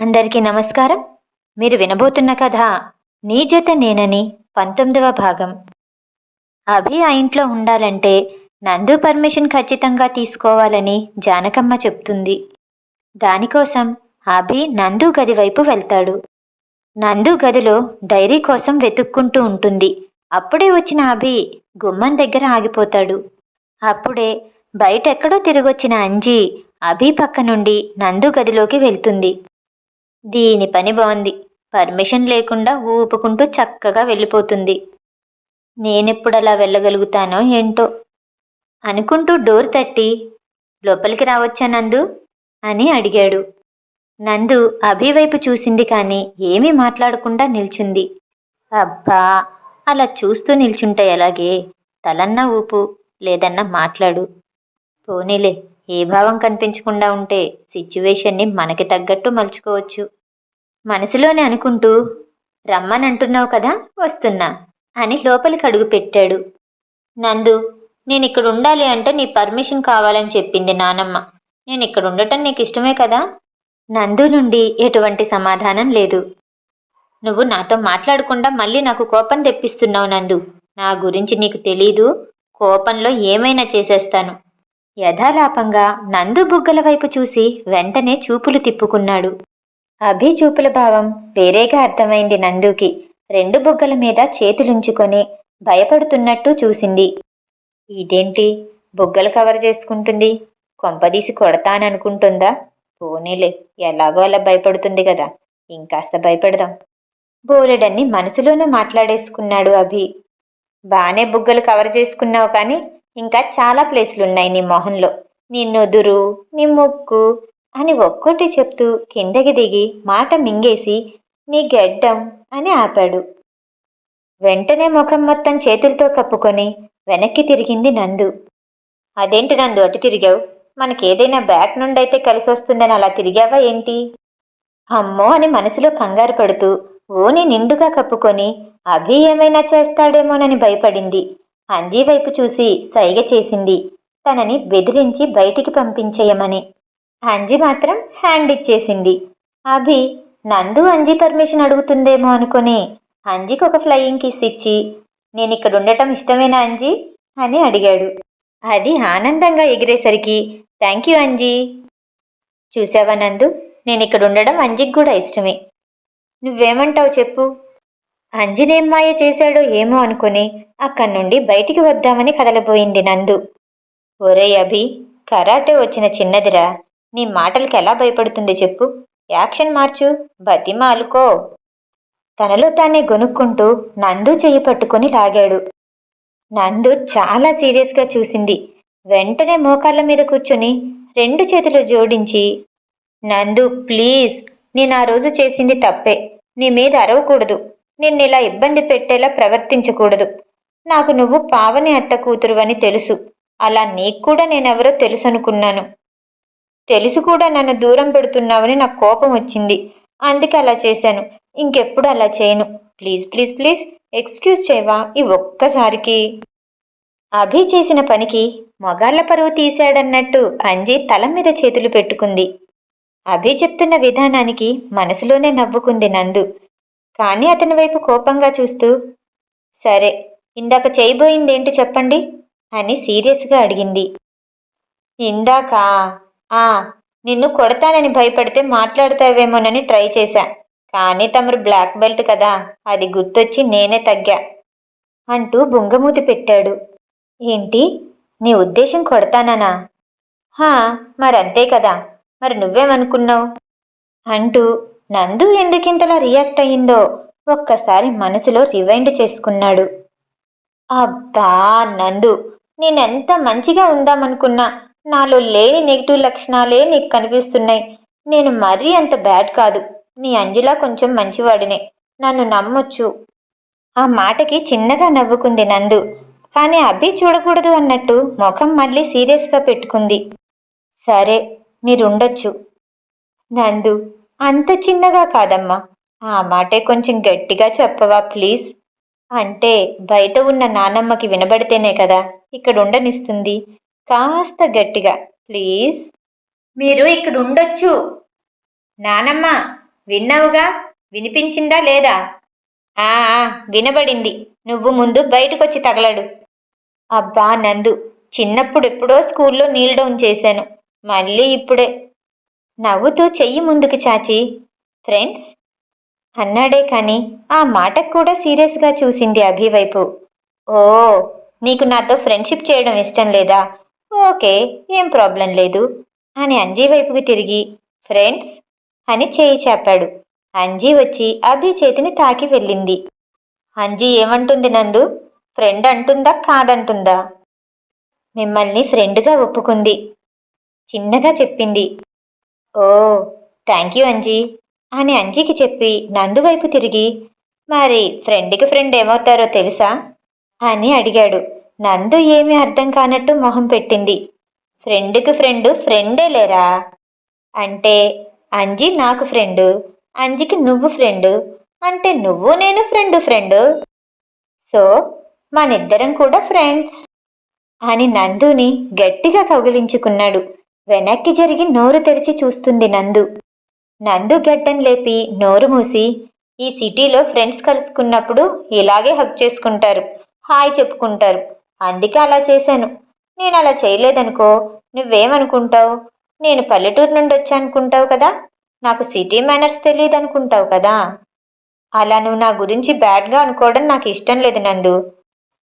అందరికీ నమస్కారం. మీరు వినబోతున్న కథ నీ జత నేనని పంతొమ్మిదవ భాగం. అభి ఆ ఇంట్లో ఉండాలంటే నందు పర్మిషన్ ఖచ్చితంగా తీసుకోవాలని జానకమ్మ చెప్తుంది. దానికోసం అభి నందు గది వైపు వెళ్తాడు. నందు గదిలో డైరీ కోసం వెతుక్కుంటూ ఉంటుంది. అప్పుడే వచ్చిన అభి గుమ్మం దగ్గర ఆగిపోతాడు. అప్పుడే బయటెక్కడో తిరిగొచ్చిన అంజీ అభి పక్క నుండి నందు గదిలోకి వెళ్తుంది. దీని పని బాగుంది పర్మిషన్ లేకుండా ఊపుకుంటూ చక్కగా వెళ్ళిపోతుంది. నేనెప్పుడు అలా వెళ్ళగలుగుతానో ఏంటో అనుకుంటూ డోర్ తట్టి లోపలికి రావచ్చా నందు? అని అడిగాడు. నందు అభివైపు చూసింది కానీ ఏమీ మాట్లాడకుండా నిల్చుంది. అబ్బా! అలా చూస్తూ నిల్చుంటే ఎలాగే? తలన్నా ఊపు లేదన్నా మాట్లాడు. పోనీలే. ఏ భావం కనిపించకుండా ఉంటే సిచ్యువేషన్ని మనకి తగ్గట్టు మలుచుకోవచ్చు. మనసులోనే అనుకుంటూ రమ్మనంటున్నావు కదా వస్తున్నా అని లోపలికి అడుగు పెట్టాడు. నందు నేను ఇక్కడ ఉండాలి అంటే నీ పర్మిషన్ కావాలని చెప్పింది నానమ్మ. నేను ఇక్కడ ఉండటం నీకు ఇష్టమే కదా? నందు నుండి ఎటువంటి సమాధానం లేదు. నువ్వు నాతో మాట్లాడకుండా మళ్ళీ నాకు కోపం తెప్పిస్తున్నావు నందు. నా గురించి నీకు తెలీదు. కోపంలో ఏమైనా చేసేస్తాను. యథాలాపంగా నందు బుగ్గల వైపు చూసి వెంటనే చూపులు తిప్పుకున్నాడు. అభి చూపుల భావం వేరేగా అర్థమైంది నందుకి. రెండు బుగ్గల మీద చేతులుంచుకొని భయపడుతున్నట్టు చూసింది. ఇదేంటి? బుగ్గలు కవర్ చేసుకుంటుంది. కొంపదీసి కొడతాననుకుంటుందా? పోనీలే ఎలాగో అలా భయపడుతుంది కదా. ఇంకాస్త భయపడదాం. బోలెడన్ని మనసులోనే మాట్లాడేసుకున్నాడు అభి. బానే బుగ్గలు కవర్ చేసుకున్నావు కానీ ఇంకా చాలా ప్లేసులున్నాయి నీ మొహంలో. నీ నుదురు నీ ముక్కు అని ఒక్కోటి చెప్తూ కిందకి దిగి మాట మింగేసి నీ గెడ్డం అని ఆపాడు. వెంటనే ముఖం మొత్తం చేతులతో కప్పుకొని వెనక్కి తిరిగింది నందు. అదేంటి నందు అటు తిరిగావు? మనకేదైనా బ్యాక్ నుండి అయితే కలిసి వస్తుందని అలా తిరిగావా ఏంటి? అమ్మో అని మనసులో కంగారు పడుతూ ఓని నిండుగా కప్పుకొని అభి ఏమైనా చేస్తాడేమోనని భయపడింది. అంజీ వైపు చూసి సైగ చేసింది. తనని బెదిరించి బయటికి పంపించేయమని. అంజి మాత్రం హ్యాండ్ ఇచ్చేసింది. అభి నందు అంజి పర్మిషన్ అడుగుతుందేమో అనుకుని అంజికి ఒక ఫ్లయింగ్ కిస్ ఇచ్చి నేను ఇక్కడ ఉండటం ఇష్టమేనా అంజి అని అడిగాడు. అది ఆనందంగా ఎగిరేసరికి థ్యాంక్ యూ అంజీ చూసావా నందు? నేను ఇక్కడ ఉండడం అంజికి కూడా ఇష్టమే. నువ్వేమంటావు చెప్పు? అంజనేం చేశాడో ఏమో అనుకుని అక్కడి నుండి బయటికి వద్దామని కదలబోయింది నందు. ఒరే అభి కరాటే వచ్చిన చిన్నదిరా. నీ మాటలకి ఎలా భయపడుతుంది చెప్పు. యాక్షన్ మార్చు బతిమాలుకో తనలో తానే గొనుక్కుంటూ నందు చెయ్యి పట్టుకుని లాగాడు. నందు చాలా సీరియస్గా చూసింది. వెంటనే మోకాళ్ళ మీద కూర్చుని రెండు చేతులు జోడించి నందు ప్లీజ్ నేను ఆ రోజు చేసింది తప్పే. నీ మీద అరవకూడదు. నిన్ను ఇలా ఇబ్బంది పెట్టేలా ప్రవర్తించకూడదు. నాకు నువ్వు పావని అత్త కూతురు అని తెలుసు. అలా నీకు కూడా నేనెవరో తెలుసు అనుకున్నాను తెలుసు కూడా నన్ను దూరం పెడుతున్నావని నాకు కోపం వచ్చింది. అందుకే అలా చేశాను. ఇంకెప్పుడు అలా చేయను. Please please please. ఎక్స్క్యూజ్ చేయవా ఈ ఒక్కసారికి? అభి చేసిన పనికి మొగాళ్ళ పరువు తీశాడన్నట్టు అంజీ తల మీద చేతులు పెట్టుకుంది. అభి చెప్తున్న విధానానికి మనసులోనే నవ్వుకుంది నందు. కానీ అతని వైపు కోపంగా చూస్తూ సరే ఇందాక చేయబోయిందేంటి చెప్పండి అని సీరియస్గా అడిగింది. ఇందాక? ఆ నిన్ను కొడతానని భయపడితే మాట్లాడతావేమోనని ట్రై చేశా. కానీ తమరు బ్లాక్ బెల్ట్ కదా అది గుర్తొచ్చి నేనే తగ్గా అంటూ బుంగమూతి పెట్టాడు. ఏంటి? నీ ఉద్దేశం కొడతానా హా మరంతే కదా మరి నువ్వేమనుకున్నావు? అంటూ నందు ఎందుకింతలా రియాక్ట్ అయ్యిందో? ఒక్కసారి మనసులో రివైండ్ చేసుకున్నాడు. అబ్బా నందు నేనెంత మంచిగా ఉందామనుకున్నా? నాలో లేని నెగిటివ్ లక్షణాలే నీకు కనిపిస్తున్నాయి. నేను మరీ అంత బ్యాడ్ కాదు. నీ అంజలా కొంచెం మంచివాడినే. నన్ను నమ్మొచ్చు. ఆ మాటకి చిన్నగా నవ్వుకుంది నందు. కానీ అభి చూడకూడదు అన్నట్టు ముఖం మళ్ళీ సీరియస్గా పెట్టుకుంది. సరే మీరుండొచ్చు. నందు అంత చిన్నగా కాదమ్మా. ఆ మాటే కొంచెం గట్టిగా చెప్పవా ప్లీజ్? అంటే బయట ఉన్న నానమ్మకి వినబడితేనే కదా ఇక్కడ ఉండనిస్తుంది కాస్త గట్టిగా ప్లీజ్? మీరు ఇక్కడ ఉండొచ్చు నానమ్మ విన్నావుగా? వినిపించిందా లేదా? ఆ వినబడింది. నువ్వు ముందు బయటకొచ్చి తగలడు. అబ్బా నందు చిన్నప్పుడు ఎప్పుడో స్కూల్లో నీల్ డౌన్ చేశాను. మళ్ళీ ఇప్పుడే. నవ్వుతూ చెయ్యి ముందుకు చాచి. ఫ్రెండ్స్ అన్నాడే కాని ఆ మాటకు కూడా సీరియస్గా చూసింది అభి వైపు. ఓ నీకు నాతో ఫ్రెండ్షిప్ చేయడం ఇష్టం లేదా? ఓకే ఏం ప్రాబ్లం లేదు అని అంజీ వైపుకి తిరిగి. ఫ్రెండ్స్ అని చేయి చాపాడు. అంజీ వచ్చి అభి చేతిని తాకి వెళ్ళింది. అంజీ ఏమంటుంది నందు? ఫ్రెండ్ అంటుందా కాదంటుందా? మిమ్మల్ని ఫ్రెండ్గా ఒప్పుకుంది. చిన్నగా చెప్పింది. ఓ థ్యాంక్ యూ అంజీ అని అంజీకి చెప్పి నందు వైపు తిరిగి మరి ఫ్రెండ్కి ఫ్రెండ్ ఏమవుతారో తెలుసా? అని అడిగాడు. నందు ఏమీ అర్థం కానట్టు మొహం పెట్టింది. ఫ్రెండ్కి ఫ్రెండ్ ఫ్రెండే లేరా? అంటే అంజీ నాకు ఫ్రెండు అంజికి నువ్వు ఫ్రెండు అంటే నువ్వు నేను ఫ్రెండు ఫ్రెండు సో మనిద్దరం కూడా ఫ్రెండ్స్ అని నందుని గట్టిగా కౌగిలించుకున్నాడు. వెనక్కి జరిగి నోరు తెరిచి చూస్తుంది నందు. నందు గడ్డం లేపి నోరు మూసి ఈ సిటీలో ఫ్రెండ్స్ కలుసుకున్నప్పుడు ఇలాగే హక్ చేసుకుంటారు హాయ్ చెప్పుకుంటారు. అందుకే అలా చేశాను. నేను అలా చేయలేదనుకో నువ్వేమనుకుంటావు? నేను పల్లెటూరు నుండి వచ్చానుకుంటావు కదా? నాకు సిటీ మేనర్స్ తెలియదు అనుకుంటావు కదా? అలా నువ్వు నా గురించి బ్యాడ్గా అనుకోవడం నాకు ఇష్టం లేదు నందు.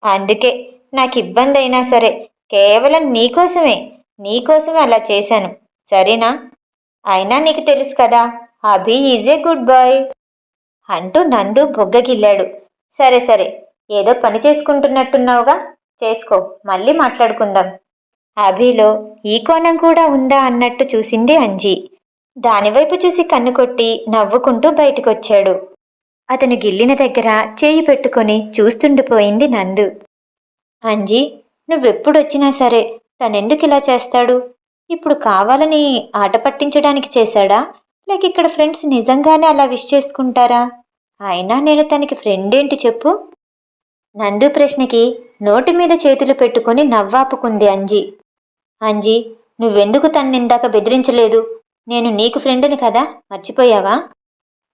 అందుకే నాకు ఇబ్బంది అయినా సరే కేవలం నీకోసమే నీకోసమే అలా చేశాను. సరేనా? అయినా నీకు తెలుసు కదా Abhi is a good boy. అంటూ నందు బొగ్గగిల్లాడు. సరే సరే ఏదో పని చేసుకుంటున్నట్టున్నావుగా? చేసుకో మళ్ళీ మాట్లాడుకుందాం. అభిలో ఈ కోణం కూడా ఉందా అన్నట్టు చూసింది అంజీ. దానివైపు చూసి కన్ను కొట్టి నవ్వుకుంటూ బయటకొచ్చాడు. అతను గిల్లిన దగ్గర చేయి పెట్టుకొని చూస్తుండిపోయింది నందు. అంజీ నువ్వెప్పుడొచ్చినా సరే తనెందుకు ఇలా చేస్తాడు? ఇప్పుడు కావాలని ఆట పట్టించడానికి చేశాడా? లేక ఇక్కడ ఫ్రెండ్స్ నిజంగానే అలా విష్ చేసుకుంటారా? అయినా నేను తనకి ఫ్రెండ్ ఏంటి చెప్పు? నందు ప్రశ్నకి నోటి మీద చేతులు పెట్టుకుని నవ్వాపుకుంది అంజీ. అంజీ నువ్వెందుకు తన్నిందాక బెదిరించలేదు? నేను నీకు ఫ్రెండ్ని కదా మర్చిపోయావా?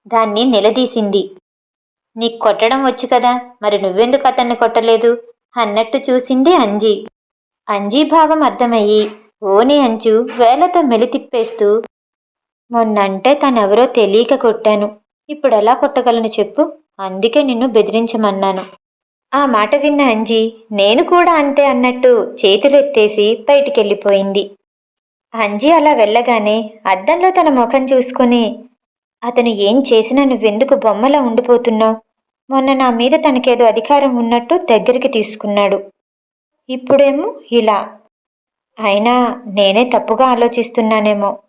దాన్ని నిలదీసింది. నీకు కొట్టడం వచ్చు కదా మరి నువ్వెందుకు అతన్ని కొట్టలేదు? అన్నట్టు చూసింది అంజీ. అంజీ భావం అర్థమయ్యి ఓని అంచు వేలతో మెలితిప్పేస్తూ మొన్నంటే తనెవరో తెలియక కొట్టాను. ఇప్పుడు ఎలా కొట్టగలను చెప్పు? అందుకే నిన్ను బెదిరించమన్నాను. ఆ మాట విన్న అంజీ నేను కూడా అంతే అన్నట్టు చేతులెత్తేసి బయటికెళ్ళిపోయింది. అంజీ అలా వెళ్ళగానే అద్దంలో తన ముఖం చూసుకుని అతను ఏం చేసినా నువ్వెందుకు బొమ్మలా ఉండిపోతున్నావు? మొన్న నా మీద తనకేదో అధికారం ఉన్నట్టు దగ్గరికి తీసుకున్నాడు. ఇప్పుడేమో ఇలా. అయినా నేనే తప్పుగా ఆలోచిస్తున్నానేమో.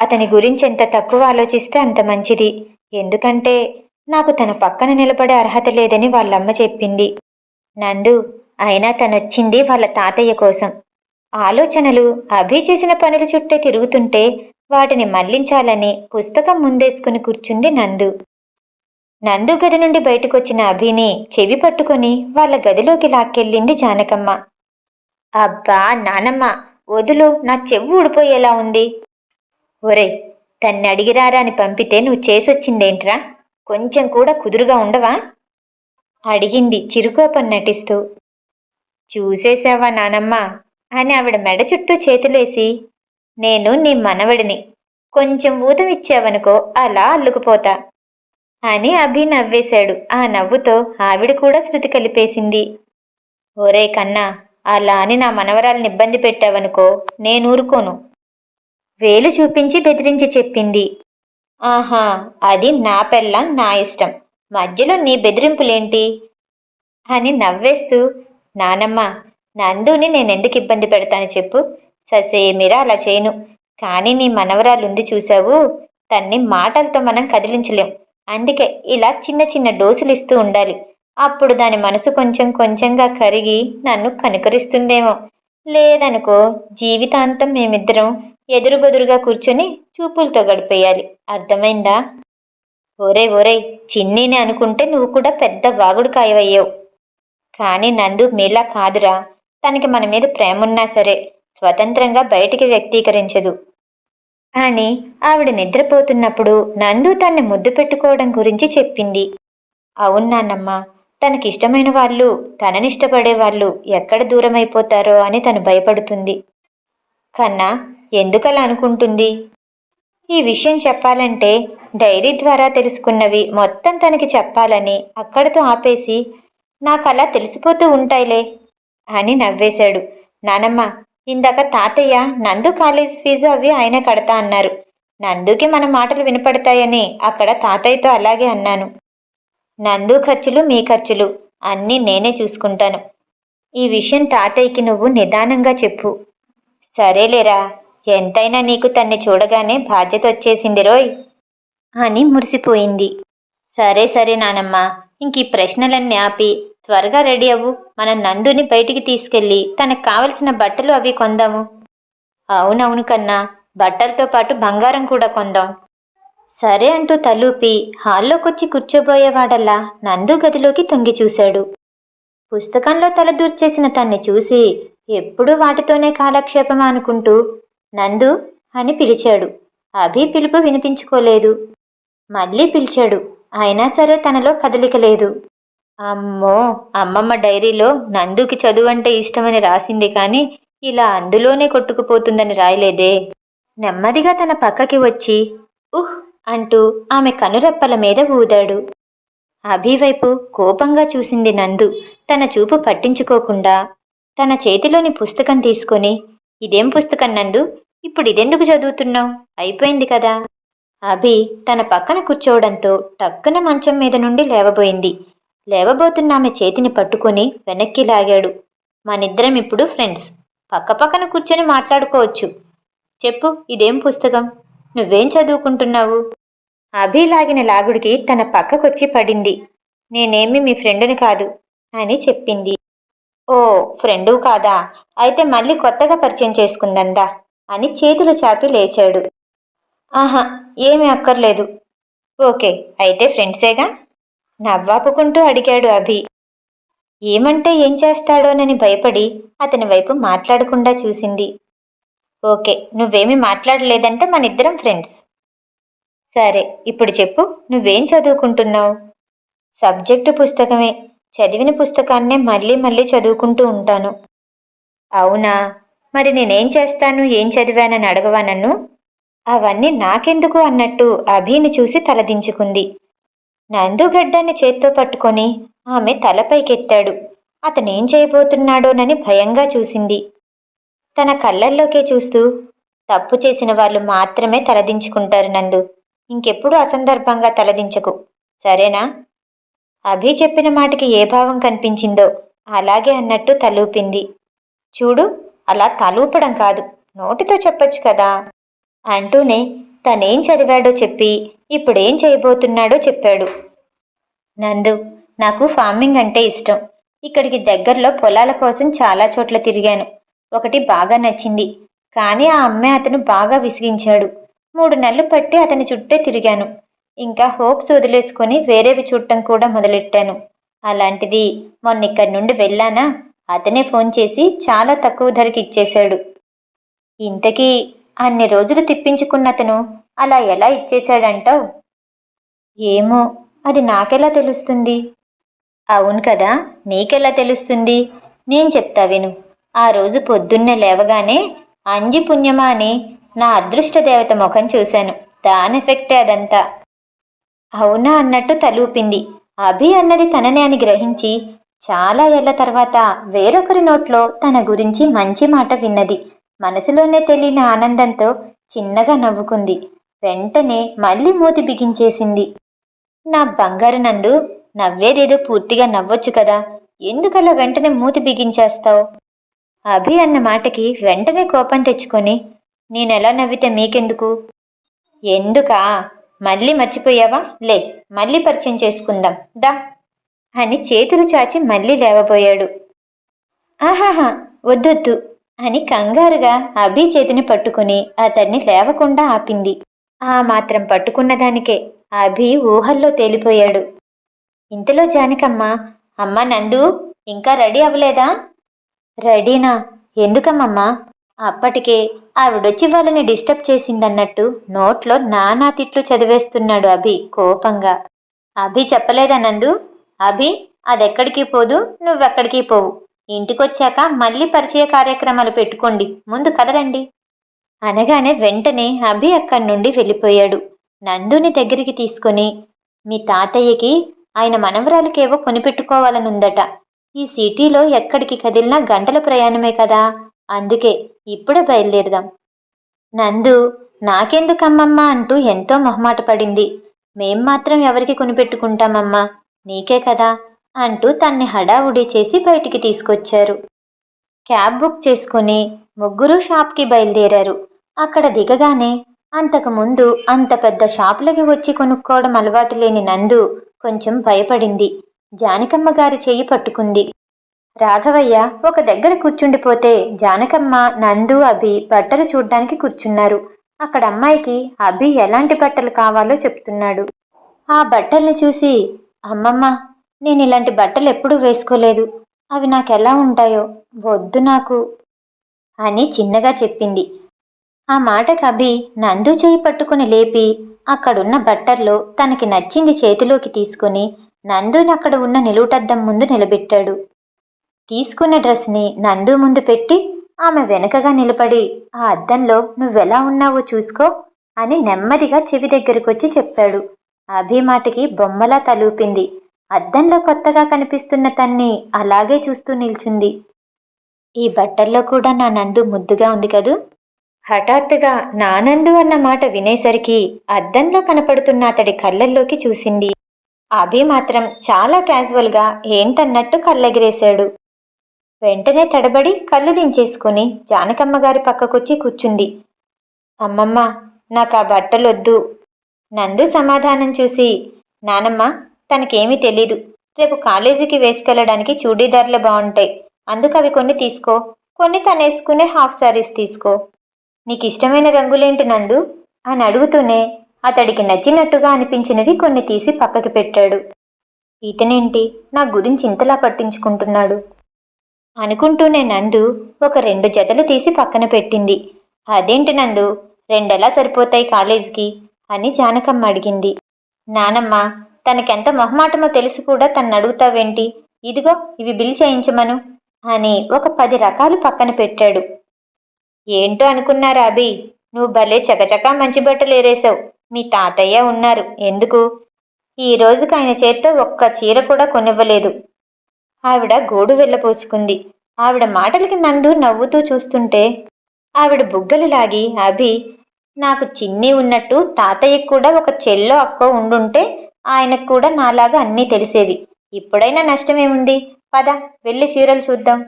అతని గురించి ఎంత తక్కువ ఆలోచిస్తే అంత మంచిది. ఎందుకంటే నాకు తన పక్కన నిలబడే అర్హత లేదని వాళ్ళమ్మ చెప్పింది. నందు అయినా తనొచ్చింది వాళ్ళ తాతయ్య కోసం. ఆలోచనలు అభి చేసిన పనుల చుట్టే తిరుగుతుంటే వాటిని మళ్ళించాలని పుస్తకం ముందేసుకుని కూర్చుంది నందు. నందు గది నుండి బయటకొచ్చిన అభిని చెవి పట్టుకుని వాళ్ళ గదిలోకి లాక్కెళ్ళింది జానకమ్మ. అబ్బా నానమ్మ వదులు నా చెవు ఊడిపోయేలా ఉంది. ఒరేయ్ తన్ని అడిగిరారా అని పంపితే నువ్వు చేసొచ్చిందేంట్రా? కొంచెం కూడా కుదురుగా ఉండవా? అడిగింది చిరుకోపం నటిస్తూ. చూసేశావా నానమ్మ? అని ఆవిడ మెడ చుట్టూ చేతులేసి నేను నీ మనవడిని. కొంచెం ఊతం ఇచ్చావనుకో అలా అల్లుకుపోతా. అని అభి నవ్వేశాడు. ఆ నవ్వుతో ఆవిడ కూడా శృతి కలిపేసింది. ఒరే కన్నా అలా అని నా మనవరాలను ఇబ్బంది పెట్టావనుకో నేను ఊరుకోను. వేలు చూపించి బెదిరించి చెప్పింది. ఆహా అది నా పెళ్ళం నా ఇష్టం. మధ్యలో నీ బెదిరింపులేంటి? అని నవ్వేస్తూ నానమ్మ నందుని నేనెందుకు ఇబ్బంది పెడతాను చెప్పు. ససేమిరా అలా చేయను. కానీ నీ మనవరాలుంది చూసావు తన్ని మాటలతో మనం కదిలించలేం. అందుకే ఇలా చిన్న చిన్న డోసులు ఇస్తూ ఉండాలి. అప్పుడు దాని మనసు కొంచెం కొంచెంగా కరిగి నన్ను కనుకరిస్తుందేమో. లేదనుకో జీవితాంతం మేమిద్దరం ఎదురు బెదురుగా కూర్చొని చూపులతో గడిపేయాలి. అర్థమైందా? ఒరే ఒరే చిన్నీని అనుకుంటే నువ్వు కూడా పెద్ద వాగుడు కాయవయ్యావు కానీ నందు మీలా కాదురా. తనకి మన మీద ప్రేమ ఉన్నా సరే స్వతంత్రంగా బయటికి వ్యక్తీకరించదు. అని ఆవిడ నిద్రపోతున్నప్పుడు నందు తన్ని ముద్దు పెట్టుకోవడం గురించి చెప్పింది. అవును నాన్నమ్మ తనకిష్టమైన వాళ్ళు తననిష్టపడే వాళ్ళు ఎక్కడ దూరమైపోతారో అని తను భయపడుతుంది. కన్నా ఎందుకలా అనుకుంటుంది? ఈ విషయం చెప్పాలంటే డైరీ ద్వారా తెలుసుకున్నవి మొత్తం తనకి చెప్పాలని అక్కడితో ఆపేసి నాకు అలా తెలిసిపోతూ ఉంటాయిలే అని నవ్వేశాడు నానమ్మ. ఇందాక తాతయ్య నందు కాలేజ్ ఫీజు అవి ఆయన కడతా అన్నారు. నందుకి మన మాటలు వినపడతాయని అక్కడ తాతయ్యతో అలాగే అన్నాను. నందు ఖర్చులు మీ ఖర్చులు అన్నీ నేనే చూసుకుంటాను. ఈ విషయం తాతయ్యకి నువ్వు నిదానంగా చెప్పు. సరేలేరా ఎంతైనా నీకు తన్ని చూడగానే బాధ్యత వచ్చేసింది రోయ్ అని మురిసిపోయింది. సరే సరే నానమ్మ ఇంక ఈ ప్రశ్నలన్నీ ఆపి త్వరగా రెడీ అవ్వు. మనం నందుని బయటికి తీసుకెళ్ళి తనకు కావలసిన బట్టలు అవి కొందాము. అవునవును కన్నా బట్టలతో పాటు బంగారం కూడా కొందాం. సరే అంటూ తలూపి హాల్లోకొచ్చి కూర్చోబోయేవాడల్లా నందు గదిలోకి తొంగి చూశాడు. పుస్తకంలో తలదూర్చేసిన తన్ని చూసి ఎప్పుడూ వాటితోనే కాలక్షేపం అనుకుంటూ నందు అని పిలిచాడు. అభి పిలుపు వినిపించుకోలేదు. మళ్ళీ పిలిచాడు. అయినా సరే తనలో కదలిక లేదు. అమ్మో అమ్మమ్మ డైరీలో నందుకి చదువు అంటే ఇష్టమని రాసింది కానీ ఇలా అందులోనే కొట్టుకుపోతుందని రాయలేదే. నెమ్మదిగా తన పక్కకి వచ్చి ఉహ్ అంటూ ఆమె కనురెప్పల మీద ఊదాడు. అభివైపు కోపంగా చూసింది నందు తన చూపు పట్టించుకోకుండా. తన చేతిలోని పుస్తకం తీసుకొని ఇదేం పుస్తకం నందు? ఇప్పుడు ఇదెందుకు చదువుతున్నావు? అయిపోయింది కదా? అభి తన పక్కన కూర్చోవడంతో టక్కున మంచం మీద నుండి లేవబోయింది. లేవబోతున్నామె చేతిని పట్టుకొని వెనక్కి లాగాడు. మనిద్దరం ఇప్పుడు ఫ్రెండ్స్. పక్కపక్కన కూర్చొని మాట్లాడుకోవచ్చు. చెప్పు ఇదేం పుస్తకం? నువ్వేం చదువుకుంటున్నావు? అభి లాగిన లాగుడికి తన పక్కకొచ్చి పడింది. నేనేమి మీ ఫ్రెండుని కాదు అని చెప్పింది. ఓ ఫ్రెండు కాదా? అయితే మళ్ళీ కొత్తగా పరిచయం చేసుకుందందా? అని చేతులు చాపి లేచాడు. ఆహా ఏమీ అక్కర్లేదు. ఓకే అయితే ఫ్రెండ్సేగా? నవ్వాపుకుంటూ అడిగాడు అభి. ఏమంటే ఏం చేస్తాడోనని భయపడి అతని వైపు మాట్లాడకుండా చూసింది. ఓకే నువ్వేమీ మాట్లాడలేదంటే మనిద్దరం ఫ్రెండ్స్. సరే ఇప్పుడు చెప్పు నువ్వేం చదువుకుంటున్నావు? సబ్జెక్టు పుస్తకమే. చదివిన పుస్తకాన్నే మళ్ళీ మళ్ళీ చదువుకుంటూ ఉంటాను. అవునా? మరి నేనేం చేస్తాను? ఏం చదివానని అడగవా నన్ను? అవన్నీ నాకెందుకు అన్నట్టు అభిని చూసి తలదించుకుంది. నందుగడ్డాన్ని చేత్తో పట్టుకొని ఆమె తలపైకెత్తాడు. అతనేం చేయబోతున్నాడోనని భయంగా చూసింది. తన కళ్ళల్లోకే చూస్తూ తప్పు చేసిన వాళ్ళు మాత్రమే తలదించుకుంటారు నందు. ఇంకెప్పుడు అసందర్భంగా తలదించకు. సరేనా? అభి చెప్పిన మాటకి ఏ భావం కనిపించిందో అలాగే అన్నట్టు తలూపింది. చూడు అలా తలూపడం కాదు. నోటితో చెప్పొచ్చు కదా? అంటూనే తనేం చదివాడో చెప్పి ఇప్పుడేం చేయబోతున్నాడో చెప్పాడు. నందు నాకు ఫార్మింగ్ అంటే ఇష్టం. ఇక్కడికి దగ్గరలో పొలాల కోసం చాలా చోట్ల తిరిగాను. ఒకటి బాగా నచ్చింది. కానీ ఆ అమ్మాయి అతను బాగా విసిగించాడు. మూడు నెలలు పట్టి అతని చుట్టే తిరిగాను. ఇంకా హోప్స్ వదిలేసుకొని వేరేవి చూడటం కూడా మొదలెట్టాను. అలాంటిది మొన్న ఇక్కడి నుండి వెళ్ళానా? అతనే ఫోన్ చేసి చాలా తక్కువ ధరకి ఇచ్చేశాడు. ఇంతకీ అన్ని రోజులు తిప్పించుకున్న అతను అలా ఎలా ఇచ్చేశాడంటావు ఏమో అది నాకెలా తెలుస్తుంది? అవును కదా నీకెలా తెలుస్తుంది? నేను చెప్తా విను. ఆ రోజు పొద్దున్నే లేవగానే అంజి పుణ్యమా అని నా అదృష్ట దేవత ముఖం చూశాను. దాని ఎఫెక్టే అదంతా. అవునా అన్నట్టు తలూపింది. అభి అన్నది తననే అని గ్రహించి చాలా ఏళ్ళ తర్వాత వేరొకరి నోట్లో తన గురించి మంచి మాట విన్నది. మనసులోనే తెలియని ఆనందంతో చిన్నగా నవ్వుకుంది. వెంటనే మళ్ళీ మూతి బిగించేసింది. నా బంగారు నందు నవ్వేదేదో పూర్తిగా నవ్వొచ్చు కదా ఎందుకలా వెంటనే మూతి బిగించేస్తావు? అభి అన్న మాటకి వెంటనే కోపం తెచ్చుకొని నేనెలా నవ్వితే మీకెందుకు? ఎందుకా? మళ్ళీ మర్చిపోయావా? లే మళ్ళీ పరిచయం చేసుకుందాం దా అని చేతులు చాచి మళ్ళీ లేవబోయాడు. ఆహాహా వద్దొద్దు అని కంగారుగా అభి చేతిని పట్టుకుని అతన్ని లేవకుండా ఆపింది. ఆ మాత్రం పట్టుకున్న దానికే అభి ఊహల్లో తేలిపోయాడు. ఇంతలో జానకమ్మ అమ్మ నందు ఇంకా రెడీ అవ్వలేదా? రెడీనా? ఎందుకమ్మమ్మా? అప్పటికే ఆవిడొచ్చి వాళ్ళని డిస్టర్బ్ చేసిందన్నట్టు నోట్లో నానా తిట్లు చదివేస్తున్నాడు అభి కోపంగా. అభి చెప్పలేదా నందు? అభి అదెక్కడికి పోదు? నువ్వెక్కడికి పోవు? ఇంటికొచ్చాక మళ్ళీ పరిచయ కార్యక్రమాలు పెట్టుకోండి. ముందు కదలండి. అనగానే వెంటనే అభి అక్కడి నుండి వెళ్ళిపోయాడు. నందుని దగ్గరికి తీసుకొని మీ తాతయ్యకి ఆయన మనవరాలకేవో కొనిపెట్టుకోవాలనుందట. ఈ సిటీలో ఎక్కడికి కదిలినా గంటల ప్రయాణమే కదా. అందుకే ఇప్పుడే బయలుదేరదాం. నందు నాకెందుకమ్మమ్మా? అంటూ ఎంతో మొహమాట పడింది. మేం మాత్రం ఎవరికి కొనిపెట్టుకుంటామమ్మా? నీకే కదా? అంటూ తన్ని హడావుడి చేసి బయటికి తీసుకొచ్చారు. క్యాబ్ బుక్ చేసుకుని ముగ్గురు షాప్కి బయలుదేరారు. అక్కడ దిగగానే అంతకుముందు అంత పెద్ద షాపులకి వచ్చి కొనుక్కోవడం అలవాటు లేని నందు కొంచెం భయపడింది. జానకమ్మ గారి చెయ్యి పట్టుకుంది. రాఘవయ్య ఒక దగ్గర కూర్చుండిపోతే జానకమ్మ నందు అభి బట్టలు చూడ్డానికి కూర్చున్నారు. అక్కడ అమ్మాయికి అభి ఎలాంటి బట్టలు కావాలో చెప్తున్నాడు. ఆ బట్టల్ని చూసి అమ్మమ్మ నేను ఇలాంటి బట్టలు ఎప్పుడూ వేసుకోలేదు. అవి నాకెలా ఉంటాయో వద్దు నాకు. అని చిన్నగా చెప్పింది. ఆ మాట కబి నందు చేయి పట్టుకుని లేపి అక్కడున్న బట్టర్లో తనకి నచ్చింది చేతిలోకి తీసుకుని నందుని అక్కడ ఉన్న నిలువుటద్దం ముందు నిలబెట్టాడు. తీసుకున్న డ్రెస్ని నందు ముందు పెట్టి ఆమె వెనకగా నిలబడి ఆ అద్దంలో నువ్వెలా ఉన్నావో చూసుకో అని నెమ్మదిగా చెవి దగ్గరకొచ్చి చెప్పాడు. అభి మాటకి బొమ్మలా తలూపింది. అద్దంలో కొత్తగా కనిపిస్తున్న తన్ని అలాగే చూస్తూ నిల్చుంది. ఈ బట్టల్లో కూడా నా నందు ముద్దుగా ఉంది కదూ? హఠాత్తుగా నా నందు అన్న మాట వినేసరికి అద్దంలో కనపడుతున్న అతడి కళ్ళల్లోకి చూసింది. అభి మాత్రం చాలా క్యాజువల్గా ఏంటన్నట్టు కళ్ళెగిరేశాడు. వెంటనే తడబడి కళ్ళు దించేసుకుని జానకమ్మ గారి పక్కకొచ్చి కూర్చుంది. అమ్మమ్మ నాకు ఆ బట్టలొద్దు. నందు సమాధానం చూసి నానమ్మ తనకేమీ తెలీదు. రేపు కాలేజీకి వేసుకెళ్ళడానికి చూడీదార్లు బాగుంటాయి అందుకు అవి కొన్ని తీసుకో. కొన్ని తనేసుకునే హాఫ్ సారీస్ తీసుకో. నీకు ఇష్టమైన రంగులేంటి నందు? అని అడుగుతూనే అతడికి నచ్చినట్టుగా అనిపించినవి కొన్ని తీసి పక్కకి పెట్టాడు. ఇతనేంటి? నా గురించి ఇంతలా పట్టించుకుంటున్నాడు? అనుకుంటూనే నందు ఒక రెండు జతలు తీసి పక్కన పెట్టింది. అదేంటి నందు? రెండెలా సరిపోతాయి కాలేజీకి? అని జానకమ్మ అడిగింది. నానమ్మ తనకెంత మొహమాటమో తెలిసి కూడా తన్ను అడుగుతావేంటి ఇదిగో ఇవి బిల్ చేయించమను. అని ఒక పది రకాలు పక్కన పెట్టాడు. ఏంటో అనుకున్నారా అభి నువ్వు భలే చకచకా మంచి బట్టలు ఏరేశావు. మీ తాతయ్య ఉన్నారు. ఎందుకు? ఈ రోజుకి ఆయన చేత్తో ఒక్క చీర కూడా కొనివ్వలేదు. ఆవిడ గోడు వెళ్ళపోసుకుంది ఆవిడ మాటలకి నందు నవ్వుతూ చూస్తుంటే ఆవిడ బుగ్గలు లాగి అభి నాకు చిన్ని ఉన్నట్టు తాతయ్యకు కూడా ఒక చెల్లో అక్కో ఉండుంటే ఆయనకు కూడా నాలాగా అన్నీ తెలిసేవి. ఇప్పుడైనా నష్టమేముంది? పద వెళ్ళి చీరలు చూద్దాం.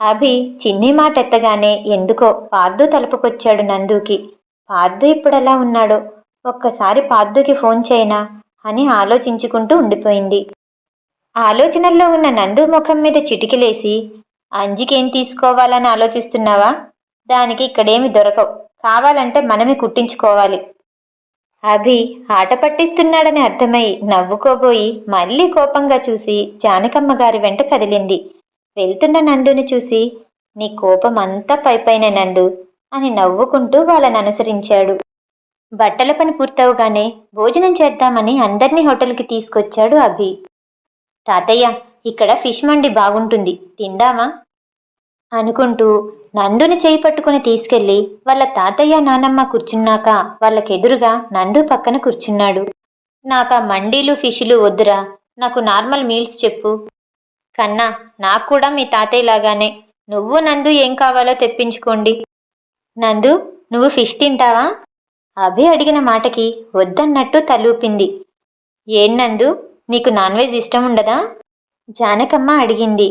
అభి చిన్ని మాట ఎత్తగానే ఎందుకో పార్దు తలుపుకొచ్చాడు నందుకి. పార్దు ఇప్పుడెలా ఉన్నాడో? ఒక్కసారి పార్దుకి ఫోన్ చేయనా? అని ఆలోచించుకుంటూ ఉండిపోయింది. ఆలోచనల్లో ఉన్న నందు ముఖం మీద చిటికిలేసి అంజికేం తీసుకోవాలని ఆలోచిస్తున్నావా? దానికి ఇక్కడేమి దొరకవు. కావాలంటే మనమే కుట్టించుకోవాలి. అభి ఆట పట్టిస్తున్నాడని అర్థమై నవ్వుకోబోయి మళ్ళీ కోపంగా చూసి జానకమ్మ గారి వెంట కదిలింది. వెళ్తున్న నందుని చూసి నీ కోపం అంతా పైపైన నందు అని నవ్వుకుంటూ వాళ్ళని అనుసరించాడు. బట్టల పని పూర్తవగానే భోజనం చేద్దామని అందర్నీ హోటల్కి తీసుకొచ్చాడు అభి. తాతయ్య ఇక్కడ ఫిష్ మండి బాగుంటుంది. తిందామా? అనుకుంటూ నందుని చేయి పట్టుకుని తీసుకెళ్ళి వాళ్ళ తాతయ్య నానమ్మ కూర్చున్నాక వాళ్ళకెదురుగా నందు పక్కన కూర్చున్నాడు. నాకు మండీలు ఫిష్లు వద్దురా నాకు నార్మల్ మీల్స్ చెప్పు. కన్నా నాకు కూడా మీ తాతయ్య లాగానే. నువ్వు నందు ఏం కావాలో తెప్పించుకోండి. నందు నువ్వు ఫిష్ తింటావా? అభి అడిగిన మాటకి వద్దన్నట్టు తలూపింది. ఏం నందు నీకు నాన్ వెజ్ ఇష్టం ఉండదా? జానకమ్మ అడిగింది.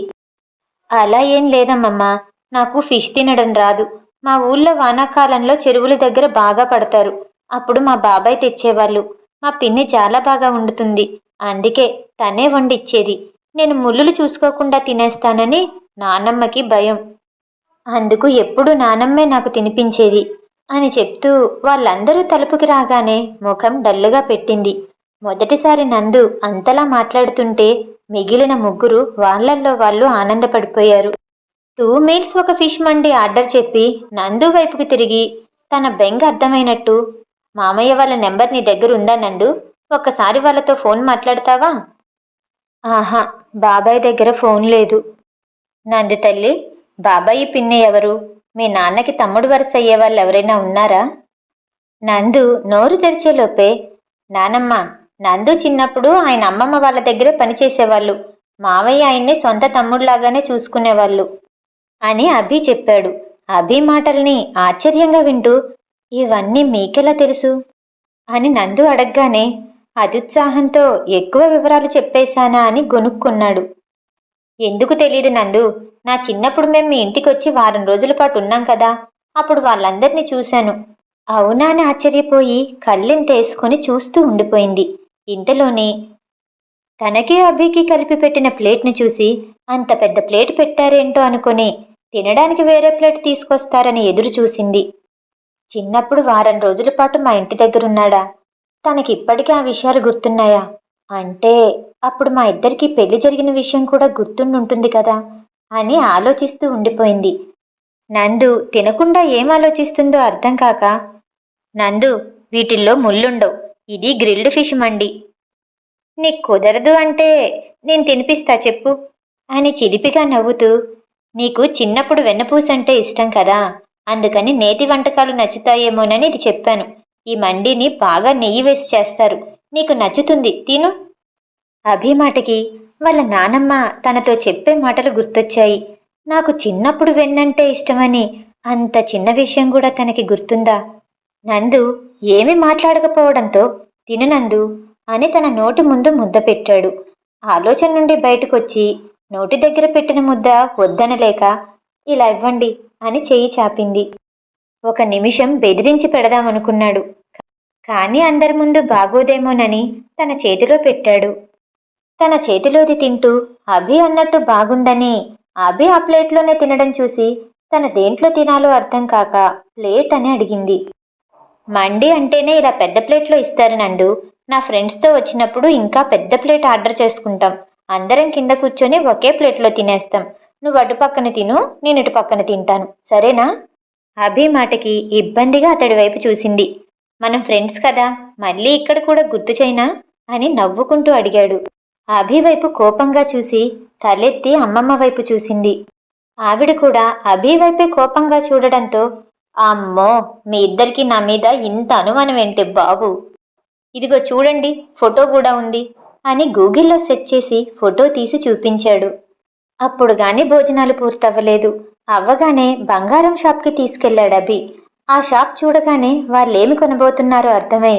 అలా ఏం లేదమ్మమ్మా నాకు ఫిష్ తినడం రాదు. మా ఊళ్ళో వానాకాలంలో చెరువుల దగ్గర బాగా పడతారు. అప్పుడు మా బాబాయ్ తెచ్చేవాళ్ళు. మా పిన్ని చాలా బాగా వండుతుంది. అందుకే తనే వండిచ్చేది. నేను ముళ్ళులు చూసుకోకుండా తినేస్తానని నానమ్మకి భయం. అందుకు ఎప్పుడు నానమ్మే నాకు తినిపించేది అని చెప్తూ వాళ్ళందరూ తలుపుకి రాగానే ముఖం డల్లుగా పెట్టింది. మొదటిసారి నందు అంతలా మాట్లాడుతుంటే మిగిలిన ముగ్గురు వాళ్ళల్లో వాళ్ళు ఆనందపడిపోయారు. టూ మీల్స్ ఒక ఫిష్ మండి ఆర్డర్ చెప్పి నందు వైపుకి తిరిగి తన బెంగ అర్థమైనట్టు మామయ్య వాళ్ళ నెంబర్ నీ దగ్గర ఉందా నందు? ఒకసారి వాళ్ళతో ఫోన్ మాట్లాడతావా? ఆహా బాబాయ్ దగ్గర ఫోన్ లేదు. నంది తల్లి బాబాయి పిన్ని ఎవరు? మీ నాన్నకి తమ్ముడు వరుస అయ్యే వాళ్ళు ఎవరైనా ఉన్నారా? నందు నోరు తెరిచేలోపే నానమ్మ నందు చిన్నప్పుడు ఆయన అమ్మమ్మ వాళ్ళ దగ్గరే పనిచేసేవాళ్ళు. మావయ్య ఆయన్ని సొంత తమ్ముడిలాగానే చూసుకునేవాళ్ళు. అని అభి చెప్పాడు. అభి మాటల్ని ఆశ్చర్యంగా వింటూ ఇవన్నీ మీకెలా తెలుసు అని నందు అడగగానే అత్యుత్సాహంతో ఎక్కువ వివరాలు చెప్పేశానా అని గొనుక్కున్నాడు. ఎందుకు తెలియదు నందు. నా చిన్నప్పుడు మేము మీ ఇంటికి వచ్చి వారం రోజుల పాటు ఉన్నాం కదా. అప్పుడు వాళ్ళందరినీ చూశాను. అవునా? అని ఆశ్చర్యపోయి కళ్ళెంత వేసుకొని చూస్తూ ఉండిపోయింది. ఇంతలోనే తనకే అభికి కలిపి పెట్టిన ప్లేట్ని చూసి అంత పెద్ద ప్లేట్ పెట్టారేంటో అనుకుని తినడానికి వేరే ప్లేట్ తీసుకొస్తారని ఎదురు చూసింది. చిన్నప్పుడు వారం రోజుల పాటు మా ఇంటి దగ్గరున్నాడా? తనకి ఇప్పటికీ ఆ విషయాలు గుర్తున్నాయా? అంటే అప్పుడు మా ఇద్దరికి పెళ్ళి జరిగిన విషయం కూడా గుర్తుండుంటుంది కదా? అని ఆలోచిస్తూ ఉండిపోయింది. నందు తినకుండా ఏం ఆలోచిస్తుందో అర్థం కాక నందు వీటిల్లో ముళ్ళుండవు. ఇది గ్రిల్డ్ ఫిష్ మండి. నీకు కుదరదు అంటే నేను తినిపిస్తా చెప్పు అని చిలిపిగా నవ్వుతూ నీకు చిన్నప్పుడు వెన్నపూస అంటే ఇష్టం కదా? అందుకని నేతి వంటకాలు నచ్చుతాయేమోనని ఇది చెప్పాను. ఈ మండిని బాగా నెయ్యి వేసి చేస్తారు. నీకు నచ్చుతుంది తిను. అభి మాటకి వాళ్ళ నానమ్మ తనతో చెప్పే మాటలు గుర్తొచ్చాయి. నాకు చిన్నప్పుడు వెన్నంటే ఇష్టమని అంత చిన్న విషయం కూడా తనకి గుర్తుందా? నందు ఏమీ మాట్లాడకపోవడంతో తిను నందు అని తన నోటి ముందు ముద్ద పెట్టాడు. ఆలోచన నుండి బయటకొచ్చి నోటి దగ్గర పెట్టిన ముద్ద వద్దనలేక ఇలా ఇవ్వండి అని చేయి చాపింది. ఒక నిమిషం బెదిరించి పెడదామనుకున్నాడు. కానీ అందరి ముందు బాగోదేమోనని తన చేతిలో పెట్టాడు. తన చేతిలోది తింటూ అభి అన్నట్టు బాగుందని అభి ఆ ప్లేట్లోనే తినడం చూసి తన దేంట్లో తినాలో అర్థం కాక ప్లేట్ అని అడిగింది. మండి అంటేనే ఇలా పెద్ద ప్లేట్లో ఇస్తారు నండు నా ఫ్రెండ్స్తో వచ్చినప్పుడు ఇంకా పెద్ద ప్లేట్ ఆర్డర్ చేసుకుంటాం. అందరం కింద కూర్చొని ఒకే ప్లేట్లో తినేస్తాం. నువ్వు అటు పక్కన తిను నేను ఇటు పక్కన తింటాను. సరేనా? అభి మాటకి ఇబ్బందిగా అతడి వైపు చూసింది. మనం ఫ్రెండ్స్ కదా మళ్ళీ ఇక్కడ కూడా గుర్తు చేయనా? అని నవ్వుకుంటూ అడిగాడు. అభి వైపు కోపంగా చూసి తలెత్తి అమ్మమ్మ వైపు చూసింది. ఆవిడ కూడా అభి వైపే కోపంగా చూడడంతో అమ్మో మీ ఇద్దరికి నా మీద ఇంత అనుమానం ఏంటి బాబు? ఇదిగో చూడండి ఫోటో కూడా ఉంది. అని గూగుల్లో సెట్ చేసి ఫోటో తీసి చూపించాడు. అప్పుడు గాని భోజనాలు పూర్తవ్వలేదు. అవ్వగానే బంగారం షాప్కి తీసుకెళ్ళాడు అభి. ఆ షాప్ చూడగానే వాళ్ళేమి కొనబోతున్నారో అర్థమై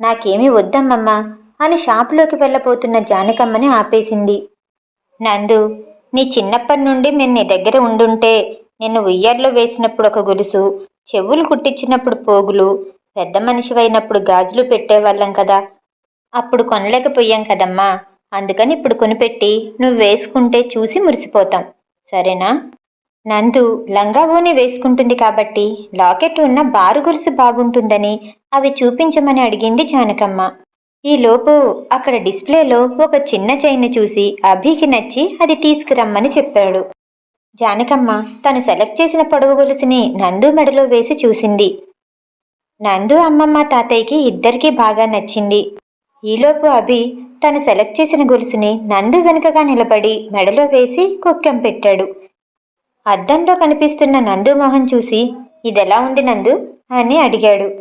నాకేమీ వద్దమ్మమ్మా అని షాపులోకి వెళ్ళబోతున్న జానకమ్మని ఆపేసింది. నందు నీ చిన్నప్పటి నుండి మేము నీ దగ్గర ఉండుంటే నిన్ను ఉయ్యాల్లో వేసినప్పుడు ఒక గొలుసు చెవులు కుట్టించినప్పుడు పోగులు పెద్ద మనిషివైనప్పుడు గాజులు పెట్టేవాళ్ళం కదా అప్పుడు కొనలేకపోయాం కదమ్మా. అందుకని ఇప్పుడు కొనిపెట్టి నువ్వు వేసుకుంటే చూసి మురిసిపోతాం. సరేనా? నందు లంగా ఓని వేసుకుంటుంది కాబట్టి లాకెట్ ఉన్న బారు గొలుసు బాగుంటుందని అవి చూపించమని అడిగింది జానకమ్మ. ఈలోపు అక్కడ డిస్ప్లేలో ఒక చిన్న చైన్ చూసి అభికి నచ్చి అది తీసుకురమ్మని చెప్పాడు. జానకమ్మ తను సెలెక్ట్ చేసిన పొడవు గొలుసుని నందు మెడలో వేసి చూసింది. నందు అమ్మమ్మ తాతయ్యకి ఇద్దరికీ బాగా నచ్చింది. ఈలోపు అభి తను సెలెక్ట్ చేసిన గొలుసుని నందు వెనుకగా నిలబడి మెడలో వేసి కుక్కెం పెట్టాడు. అద్దంలో కనిపిస్తున్న నందు మొహం చూసి ఇదెలా ఉంది నందు? అని అడిగాడు.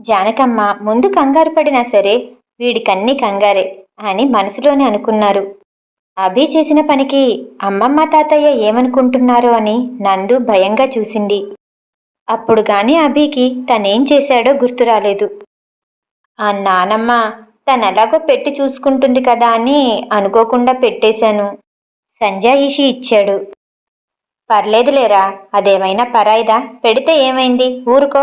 జానకమ్మ ముందు కంగారు పడినా సరే వీడికన్నీ కంగారే అని మనసులోనే అనుకున్నారు. అభి చేసిన పనికి అమ్మమ్మ తాతయ్య ఏమనుకుంటున్నారో అని నందు భయంగా చూసింది. అప్పుడు గాని అభికి తనేం చేశాడో గుర్తు రాలేదు. ఆ నానమ్మ తనెలాగో పెట్టి చూసుకుంటుంది కదా అని అనుకోకుండా పెట్టేశాను. సంజాయిషి ఇచ్చాడు. పర్లేదులేరా అదేమైనా పరాయిదా? పెడితే ఏమైంది? ఊరుకో.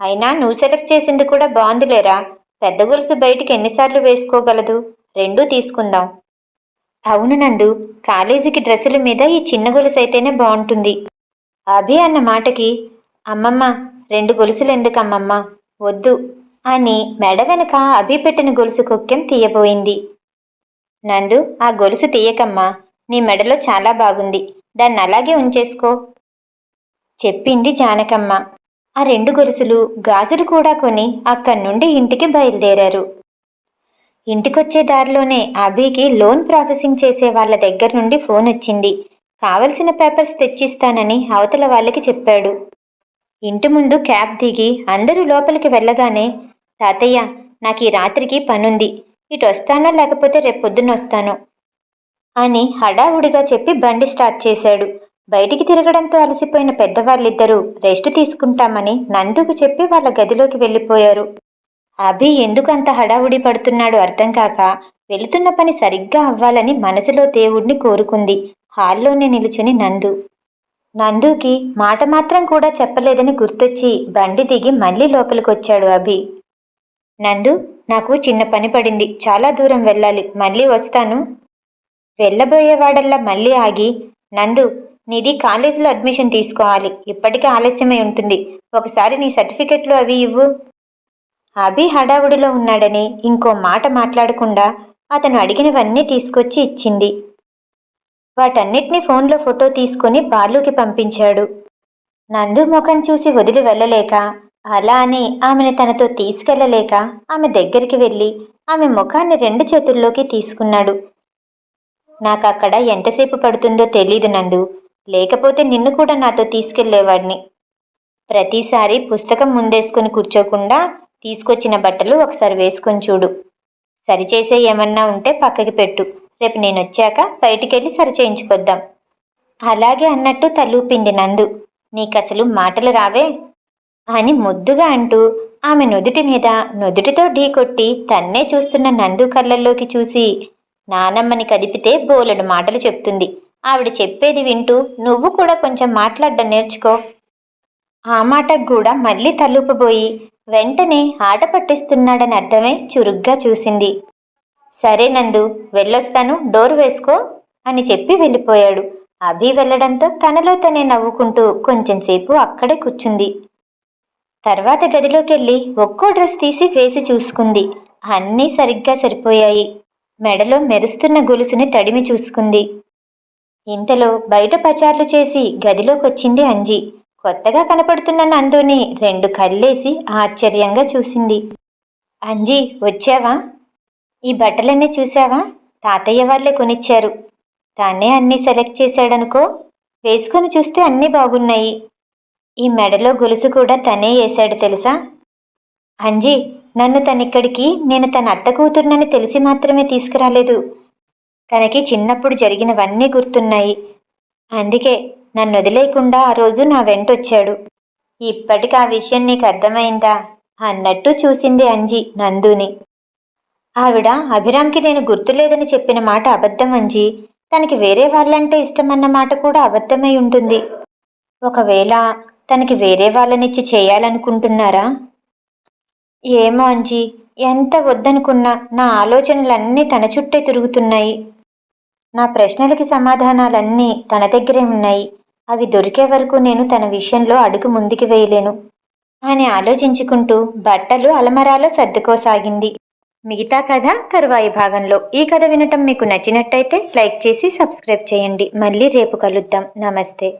అయినా నువ్వు సెలెక్ట్ చేసింది కూడా బాగుందిలేరా? పెద్ద గొలుసు బయటికి ఎన్నిసార్లు వేసుకోగలదు? రెండూ తీసుకుందాం. అవును నందు కాలేజీకి డ్రెస్సుల మీద ఈ చిన్న గొలుసు అయితేనే బాగుంటుంది. అభి అన్న మాటకి అమ్మమ్మ రెండు గొలుసులు ఎందుకమ్మమ్మ వద్దు. అని మెడ వెనక అభి పెట్టిన గొలుసు కుక్కెం తీయబోయింది. నందు ఆ గొలుసు తీయకమ్మా నీ మెడలో చాలా బాగుంది. దాన్ని అలాగే ఉంచేసుకో. చెప్పింది జానకమ్మ. ఆ రెండు గొలుసులు గాజులు కూడా కొని అక్కడి నుండి ఇంటికి బయలుదేరారు. ఇంటికొచ్చే దారిలోనే అభికి లోన్ ప్రాసెసింగ్ చేసే వాళ్ళ దగ్గర నుండి ఫోన్ వచ్చింది. కావలసిన పేపర్స్ తెచ్చిస్తానని అవతల వాళ్ళకి చెప్పాడు. ఇంటి ముందు క్యాబ్ దిగి అందరూ లోపలికి వెళ్ళగానే తాతయ్య నాకు ఈ రాత్రికి పనుంది. ఇటు వస్తానో లేకపోతే రేపు పొద్దున్న వస్తాను? అని హడావుడిగా చెప్పి బండి స్టార్ట్ చేశాడు. బయటికి తిరగడంతో అలసిపోయిన పెద్దవాళ్ళిద్దరూ రెస్ట్ తీసుకుంటామని నందుకు చెప్పి వాళ్ళ గదిలోకి వెళ్ళిపోయారు. అభి ఎందుకు అంత హడావుడి పడుతున్నాడు అర్థం కాక వెళుతున్న పని సరిగ్గా అవ్వాలని మనసులో దేవుణ్ణి కోరుకుంది. హాల్లోనే నిలుచుని నందు. నందుకి మాట మాత్రం కూడా చెప్పలేదని గుర్తొచ్చి బండి దిగి మళ్ళీ లోపలికొచ్చాడు అభి. నందు నాకు చిన్న పని పడింది. చాలా దూరం వెళ్ళాలి. మళ్ళీ వస్తాను. వెళ్ళబోయేవాడల్లా మళ్ళీ ఆగి నందు నీది కాలేజీలో అడ్మిషన్ తీసుకోవాలి. ఇప్పటికే ఆలస్యమై ఉంటుంది. ఒకసారి నీ సర్టిఫికెట్లు అవి ఇవ్వు. అభి హడావుడిలో ఉన్నాడని ఇంకో మాట మాట్లాడకుండా అతను అడిగినవన్నీ తీసుకొచ్చి ఇచ్చింది. వాటన్నిటినీ ఫోన్లో ఫోటో తీసుకొని బాలుకి పంపించాడు. నందు ముఖం చూసి వదిలి వెళ్ళలేక అలా అని ఆమెను తనతో తీసుకెళ్ళలేక ఆమె దగ్గరికి వెళ్ళి ఆమె ముఖాన్ని రెండు చేతుల్లోకి తీసుకున్నాడు. నాకు అక్కడ ఎంతసేపు పడుతుందో తెలీదు నందు. లేకపోతే నిన్ను కూడా నాతో తీసుకెళ్ళేవాడిని. ప్రతిసారి పుస్తకం ముందేసుకుని కూర్చోకుండా తీసుకొచ్చిన బట్టలు ఒకసారి వేసుకొని చూడు. సరిచేసే ఏమన్నా ఉంటే పక్కకి పెట్టు. రేపు నేను వచ్చాక బయటికెళ్ళి సరిచేయించుకొద్దాం. అలాగే అన్నట్టు తలూపింది నందు. నీకసలు మాటలు రావే? అని ముద్దుగా అంటూ ఆమె నుదుటి మీద నుదుటితో ఢీకొట్టి తన్నే చూస్తున్న నందు కళ్ళల్లోకి చూసి నానమ్మని కదిపితే బోలెడు మాటలు చెప్తుంది. ఆవిడ చెప్పేది వింటూ నువ్వు కూడా కొంచెం మాట్లాడడం నేర్చుకో. ఆ మాటకు కూడా మళ్ళీ తలూపబోయి వెంటనే ఆట పట్టిస్తున్నాడని అర్థమై చురుగ్గా చూసింది. సరే నందు వెళ్ళొస్తాను డోర్ వేసుకో అని చెప్పి వెళ్ళిపోయాడు. అభి వెళ్ళడంతో తనలో తనే నవ్వుకుంటూ కొంచెంసేపు అక్కడే కూర్చుంది. తర్వాత గదిలోకెళ్ళి ఒక్కో డ్రెస్ తీసి వేసి చూసుకుంది. అన్నీ సరిగ్గా సరిపోయాయి. మెడలో మెరుస్తున్న గొలుసుని తడిమి చూసుకుంది. ఇంతలో బయట పచార్లు చేసి గదిలోకొచ్చింది అంజీ. కొత్తగా కనపడుతున్న నందుని రెండు కళ్ళేసి ఆశ్చర్యంగా చూసింది. అంజీ వచ్చావా? ఈ బట్టలన్నీ చూసావా? తాతయ్య వాళ్ళే కొనిచ్చారు. తానే అన్నీ సెలెక్ట్ చేశాడనుకో? వేసుకొని చూస్తే అన్నీ బాగున్నాయి. ఈ మెడలో గొలుసు కూడా తనే వేశాడు తెలుసా? అంజీ నన్ను తనిక్కడికి నేను తన అత్త కూతుర్నని తెలిసి మాత్రమే తీసుకురాలేదు. తనకి చిన్నప్పుడు జరిగినవన్నీ గుర్తున్నాయి. అందుకే నన్ను వదిలేయకుండా ఆ రోజు నా వెంటొచ్చాడు. ఇప్పటికి ఆ విషయం నీకు అర్థమైందా? అన్నట్టు చూసింది అంజీ నందుని. ఆవిడ అభిరామ్కి నేను గుర్తులేదని చెప్పిన మాట అబద్ధం అంజి. తనకి వేరే వాళ్ళంటే ఇష్టమన్న మాట కూడా అబద్ధమై ఉంటుంది. ఒకవేళ తనకి వేరే వాళ్ళనిచ్చి చేయాలనుకుంటున్నారా? ఏమో అంజీ ఎంత వద్దనుకున్నా నా ఆలోచనలన్నీ తన చుట్టే తిరుగుతున్నాయి. నా ప్రశ్నలకి సమాధానాలన్నీ తన దగ్గరే ఉన్నాయి. అవి దొరికే వరకు నేను తన విషయంలో అడుగు ముందుకు వేయలేను. అని ఆలోచించుకుంటూ బట్టలు అలమరాలో సర్దుకోసాగింది. మిగతా కథ తరువాయి భాగంలో. ఈ కథ వినటం మీకు నచ్చినట్టయితే లైక్ చేసి సబ్స్క్రైబ్ చేయండి. మళ్ళీ రేపు కలుద్దాం. నమస్తే.